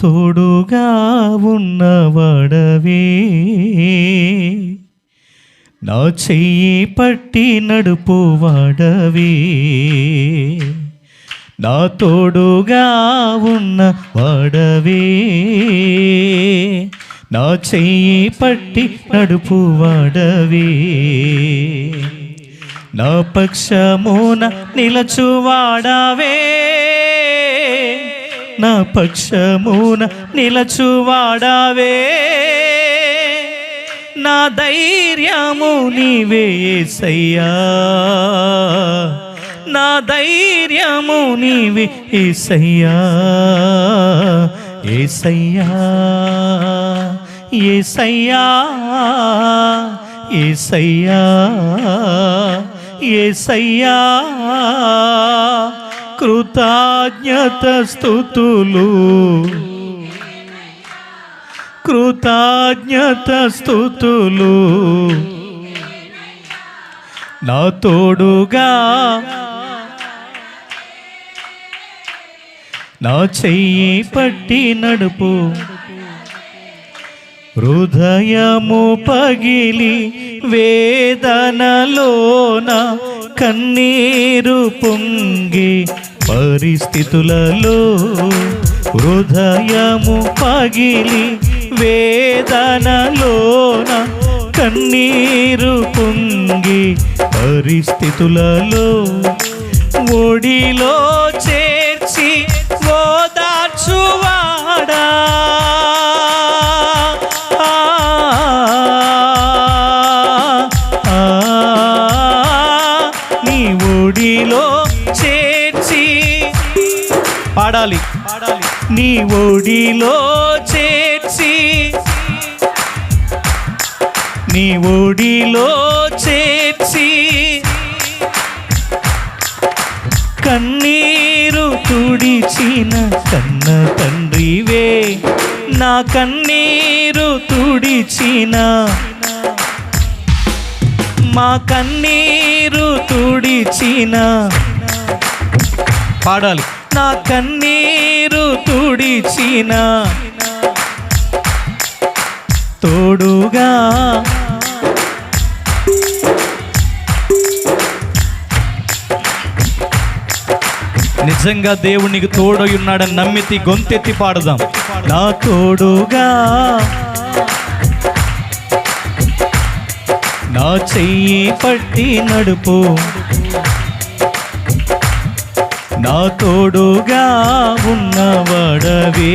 తోడుగా ఉన్నవాడవే నా చెయ్యి పట్టి నడుపువాడవే నా తోడుగా ఉన్న వాడవే. నా చెయ్యి పట్టి నడుపువాడవే నా పక్షమున నిలచువాడవే నా పక్షమున నిలచువాడవే. నా ధైర్యము నీవే సయ్యా నా ధైర్యము నీవే ఏసయ్యా. ఏసయ్యా ఏసయ్యా ఏసయ్యా ఏసయ్యా. కృతజ్ఞత స్థుతులు కృతజ్ఞత స్థుతులు నా తోడుగా నా చెయ్యి పట్టి నడుపు. హృదయము పగిలి వేదనలోన కన్నీరు పొంగి పరిస్థితులలో హృదయము పగిలి వేదనలోన కన్నీరు పొంగి పరిస్థితులలో ఒడిలో చే పాడాలి. పాడాలి. నీ ఒడిలో చేర్చి నీ ఒడిలో చేర్చి కన్నీరు తుడిచిన కన్న తండ్రివే నా కన్నీరు తుడిచిన మా కన్నీరు తుడిచిన. పాడాలి. నా కన్నీరు తుడిచిన తోడుగా. నిజంగా దేవునికి తోడై ఉన్నాడని నమ్మితి గొంతెత్తి పాడుదాం. నా తోడుగా. నా చెయ్యి పట్టి నడుపు. నా తోడుగా ఉన్నవాడవే.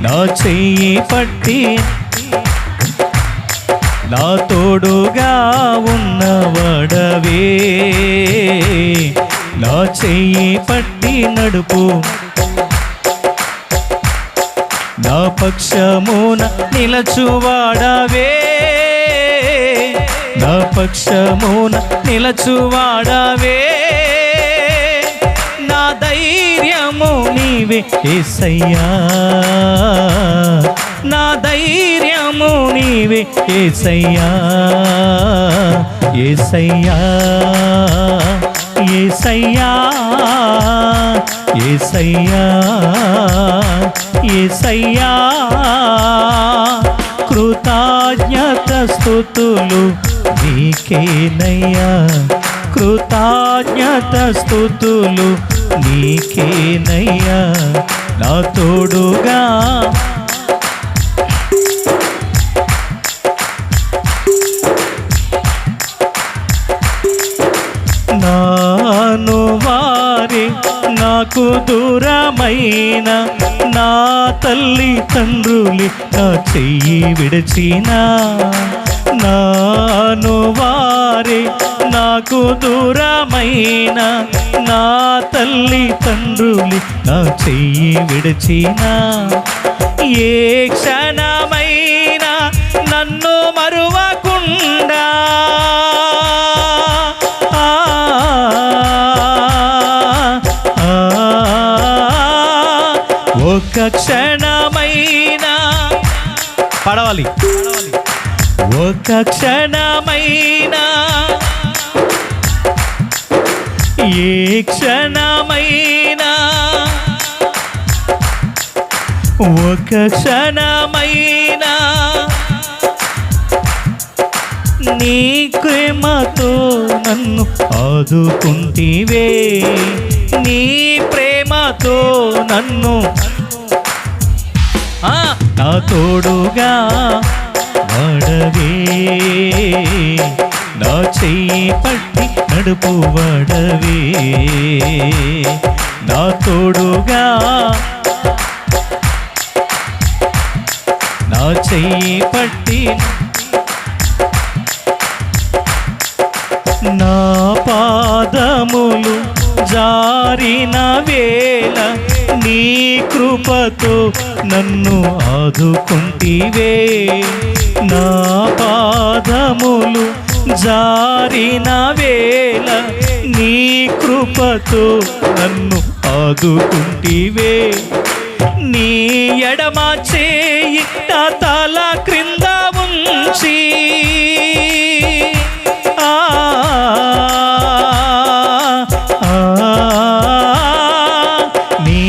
నా చెయ్యి పట్టి నా తోడుగా ఉన్నవాడవే. నా చెయ్యి పట్టి నడుపు నా పక్షమున నిలచువాడవే. నా పక్షమున నిలచువాడవే. నీవే ఏసయ్యా. నా ధైర్యము నీవే ఏసయ్యా. ఏసయ్యా. ఏసయ్యా. ఏసయ్యా. ఏసయ్యా. కృతజ్ఞత స్థుతులు నీకేనయ్యా. కృతజ్ఞత స్థుతులు నీకేనయ్యా నా తోడుగా. నాను వారి నాకు దూరమైన నా తల్లి తండ్రులి నా చెయ్యి విడిచినా. నాను వారి నాకు దూరమైన నా తల్లి తండ్రులి నా చెయ్యి విడిచిన ఏ క్షణమైనా నన్ను మరువకుండా ఆ, ఆ, ఒక్క క్షణమైనా. పడవాలి. ఒక క్షణమైనా ఏ క్షణమైనా ఒక క్షణమైనా నీ ప్రేమతో నన్ను ఆదుకుంటివే నీ ప్రేమతో నన్ను ఆ, నా తోడుగా నడుపు వడవే నా తోడుగా నా చెయ్యి పట్టి నా పాదములు జారిన వేళ నీ కృపతో నన్ను ఆదుకుంటివే. నా పాదములు జారిన వేళ నీ కృపతో నన్ను ఆదుకుంటివే. నీ ఎడమ చేయి తల క్రింద ఉంచి. నీ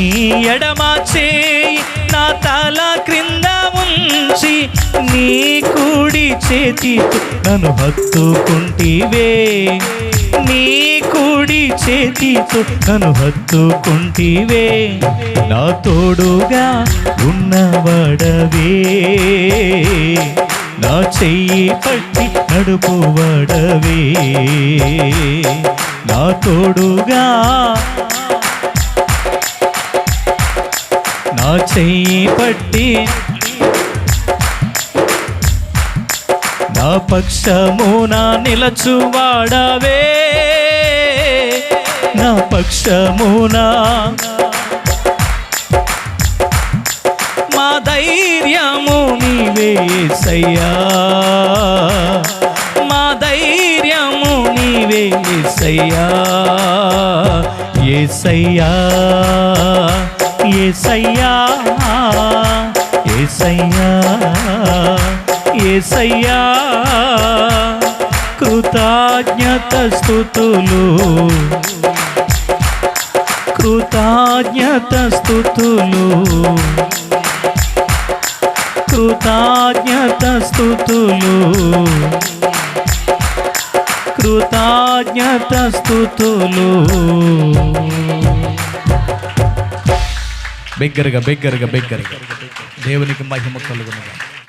ఎడమ చేయి నా తల క్రింద ఉంచి. నీ కుడి చేతి నన్ను హత్తుకుంటివే. నీ కుడి చేతితో నన్ను హత్తుకుంటివే. నా తోడుగా ఉన్నవడవే. నా చెయ్యి పట్టి నడుపువడవే. నా తోడుగా నా చెయ్యి పట్టి నా పక్షమున నిలచువాడవే. నా పక్షమున మా ధైర్యము నీవే సయ్యా. మా ధైర్యము నీవే సయ్యా. ఏ సయ్యా ఏ సయ్యా ఏ సయ్యా. ఏసయ్యా కృతజ్ఞత స్థుతులు కృతజ్ఞత స్థుతులు కృతజ్ఞత స్థుతులు కృతజ్ఞత స్థుతులు బిగ్గరగా బిగ్గరగా బిగ్గరగా. దేవునికి మహిమ కలుగునుగా